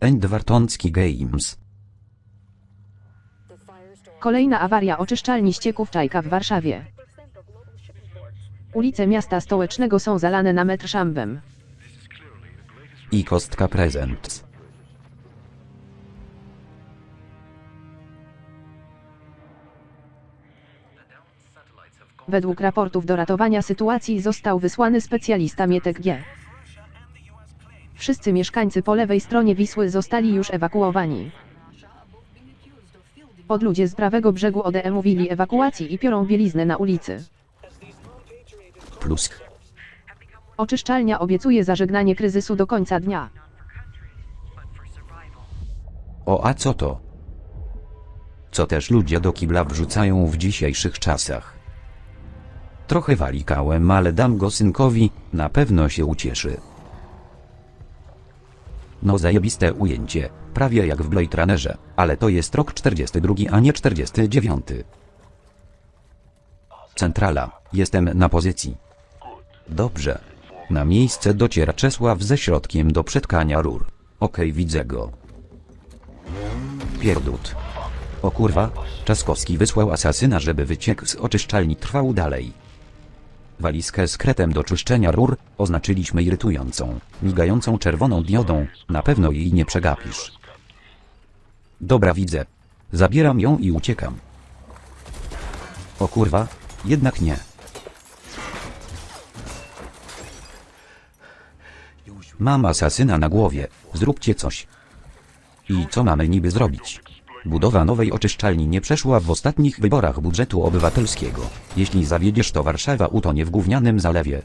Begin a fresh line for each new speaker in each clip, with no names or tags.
Endwartonsky Games.
Kolejna awaria oczyszczalni ścieków Czajka w Warszawie. Ulice miasta stołecznego są zalane na metr szambem.
I Kostka Presents.
Według raportów do ratowania sytuacji został wysłany specjalista Mietek G. Wszyscy mieszkańcy po lewej stronie Wisły zostali już ewakuowani. Podludzie z prawego brzegu ODE mówili ewakuacji i piorą bieliznę na ulicy.
Plus.
Oczyszczalnia obiecuje zażegnanie kryzysu do końca dnia.
O a co to? Co też ludzie do kibla wrzucają w dzisiejszych czasach. Trochę walikałem, ale dam go synkowi, na pewno się ucieszy. No zajebiste ujęcie, prawie jak w Blade Runnerze, ale to jest rok 42, a nie 49. Centrala, jestem na pozycji. Dobrze. Na miejsce dociera Czesław ze środkiem do przetkania rur. Okej, widzę go. Pierdut. O kurwa, Czaskowski wysłał asasyna, żeby wyciek z oczyszczalni trwał dalej. Walizkę z kretem do czyszczenia rur oznaczyliśmy irytującą, migającą czerwoną diodą, na pewno jej nie przegapisz. Dobra widzę. Zabieram ją i uciekam. O kurwa, jednak nie. Mam asasyna na głowie, zróbcie coś. I co mamy niby zrobić? Budowa nowej oczyszczalni nie przeszła w ostatnich wyborach budżetu obywatelskiego. Jeśli zawiedziesz to Warszawa utonie w gównianym zalewie.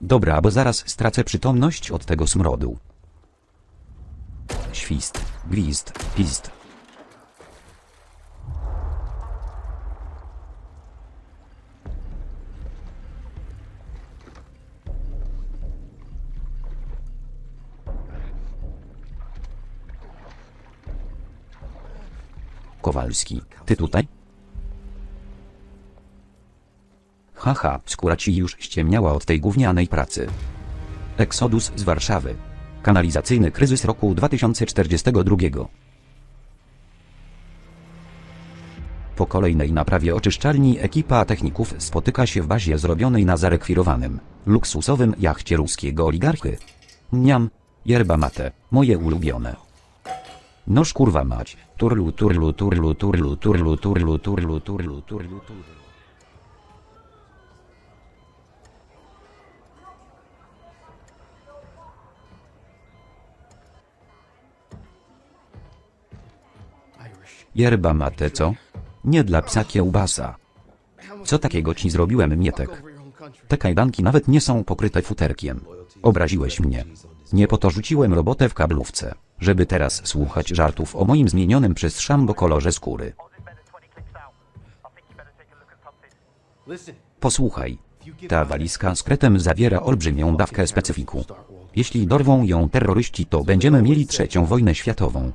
Dobra, bo zaraz stracę przytomność od tego smrodu. Świst, gwizd, pist. Kowalski, ty tutaj? Haha, skóra ci już ściemniała od tej gównianej pracy. Eksodus z Warszawy. Kanalizacyjny kryzys roku 2042. Po kolejnej naprawie oczyszczalni ekipa techników spotyka się w bazie zrobionej na zarekwirowanym, luksusowym jachcie ruskiego oligarchy. Niam, yerba mate, moje ulubione. Noż kurwa mać. Turlu, turlu, turlu, turlu, turlu, turlu, turlu, turlu, turlu, turlu. Yerba mate co? Nie dla psa kiełbasa. Co takiego ci zrobiłem mietek? Te kajdanki nawet nie są pokryte futerkiem. Obraziłeś mnie. Nie po to rzuciłem robotę w kablówce, żeby teraz słuchać żartów o moim zmienionym przez szambo kolorze skóry. Posłuchaj. Ta walizka z kretem zawiera olbrzymią dawkę specyfiku. Jeśli dorwą ją terroryści, to będziemy mieli trzecią wojnę światową.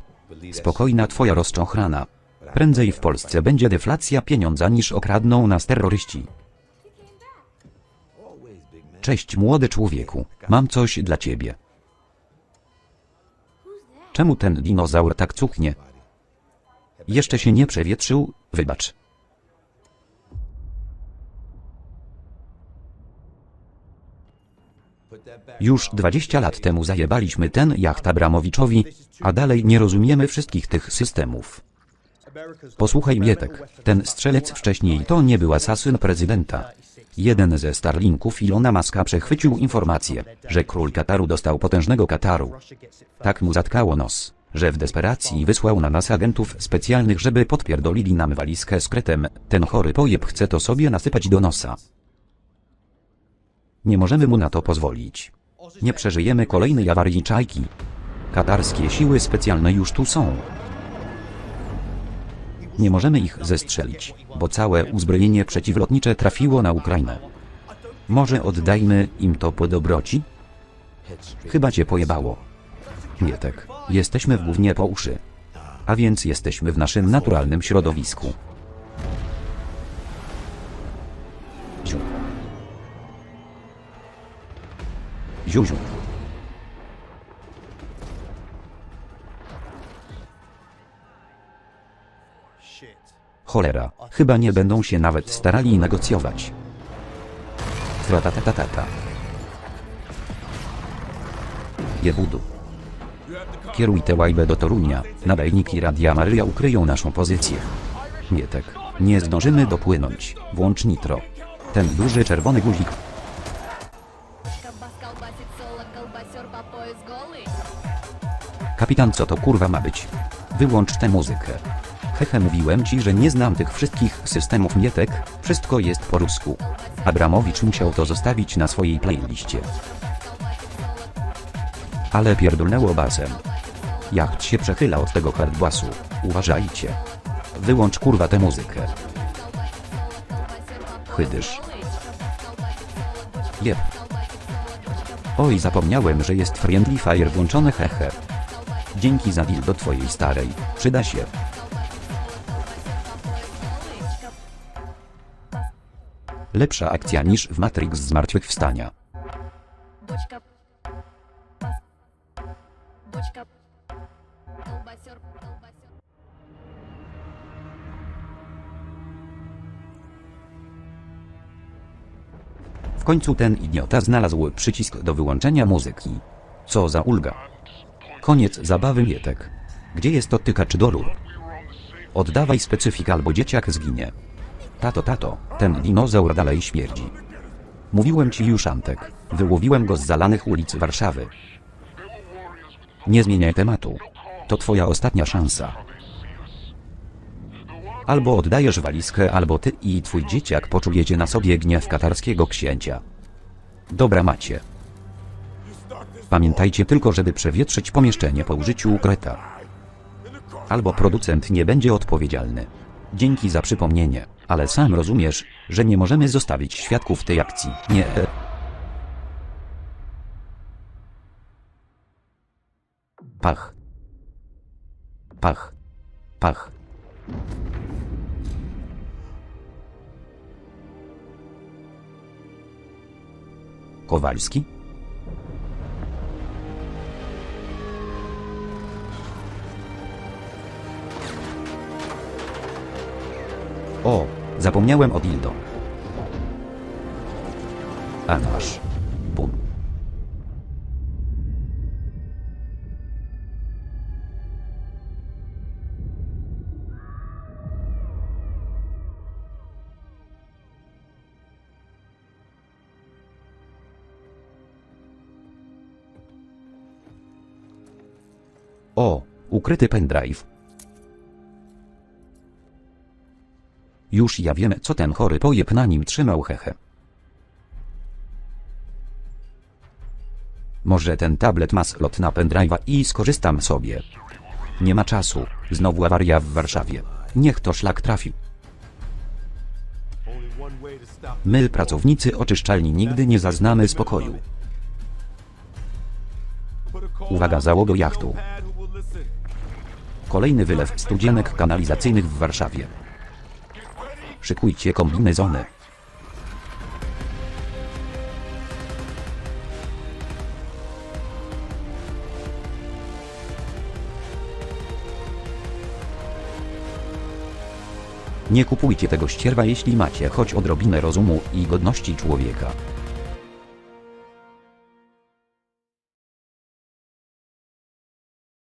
Spokojna twoja rozczochrana. Prędzej w Polsce będzie deflacja pieniądza niż okradną nas terroryści. Cześć młody człowieku, mam coś dla ciebie. Czemu ten dinozaur tak cuchnie? Jeszcze się nie przewietrzył, wybacz. Już 20 lat temu zajebaliśmy ten jacht Abramowiczowi, a dalej nie rozumiemy wszystkich tych systemów. Posłuchaj Mietek, ten strzelec wcześniej to nie był asasyn prezydenta. Jeden ze Starlinków Ilona Maska przechwycił informację, że król Kataru dostał potężnego Kataru. Tak mu zatkało nos, że w desperacji wysłał na nas agentów specjalnych, żeby podpierdolili nam walizkę z kretem. Ten chory pojeb chce to sobie nasypać do nosa. Nie możemy mu na to pozwolić. Nie przeżyjemy kolejnej awarii czajki. Katarskie siły specjalne już tu są. Nie możemy ich zestrzelić, bo całe uzbrojenie przeciwlotnicze trafiło na Ukrainę. Może oddajmy im to po dobroci? Chyba cię pojebało. Mietek, jesteśmy w gównie po uszy. A więc jesteśmy w naszym naturalnym środowisku. Ziu. Ziuziu. Cholera, chyba nie będą się nawet starali negocjować. Tratatatata. Jebudu. Kieruj te łajbę do Torunia, nadajniki Radia Maryja ukryją naszą pozycję. Nie tak, nie zdążymy dopłynąć, włącz nitro. Ten duży czerwony guzik. Kapitan co to kurwa ma być? Wyłącz tę muzykę. Hehe mówiłem ci, że nie znam tych wszystkich systemów Mietek, wszystko jest po rusku. Abramowicz musiał to zostawić na swojej playliście. Ale pierdolnęło basem. Jacht się przechyla od tego hardbasu. Uważajcie. Wyłącz kurwa tę muzykę. Chydysz. Jeb. Oj zapomniałem, że jest Friendly Fire włączone hehe. Dzięki za deal do twojej starej. Przyda się. Lepsza akcja niż w Matrix Zmartwychwstania.
Дочка. Дочка. Колбасер, колбасер.
W końcu ten idiota znalazł przycisk do wyłączenia muzyki. Co za ulga. Koniec zabawy Mietek. Gdzie jest to tykacz do rur? Oddawaj specyfik albo dzieciak zginie. Tato, tato, ten dinozaur dalej śmierdzi. Mówiłem ci już Antek. Wyłowiłem go z zalanych ulic Warszawy. Nie zmieniaj tematu. To twoja ostatnia szansa. Albo oddajesz walizkę, albo ty i twój dzieciak poczujecie na sobie gniew katarskiego księcia. Dobra macie. Pamiętajcie tylko, żeby przewietrzyć pomieszczenie po użyciu kreta. Albo producent nie będzie odpowiedzialny. Dzięki za przypomnienie, ale sam rozumiesz, że nie możemy zostawić świadków tej akcji. Nie. Pach. Pach. Pach. Kowalski? O, zapomniałem o dildo. A masz. Bum. O, ukryty pendrive. Już ja wiem, co ten chory pojeb na nim trzymał hehe. Może ten tablet ma slot na pendrive'a i skorzystam sobie. Nie ma czasu, znowu awaria w Warszawie. Niech to szlak trafił. My, pracownicy oczyszczalni, nigdy nie zaznamy spokoju. Uwaga załogo jachtu. Kolejny wylew studzienek kanalizacyjnych w Warszawie. Szykujcie kombinezony. Nie kupujcie tego ścierwa jeśli macie choć odrobinę rozumu i godności człowieka.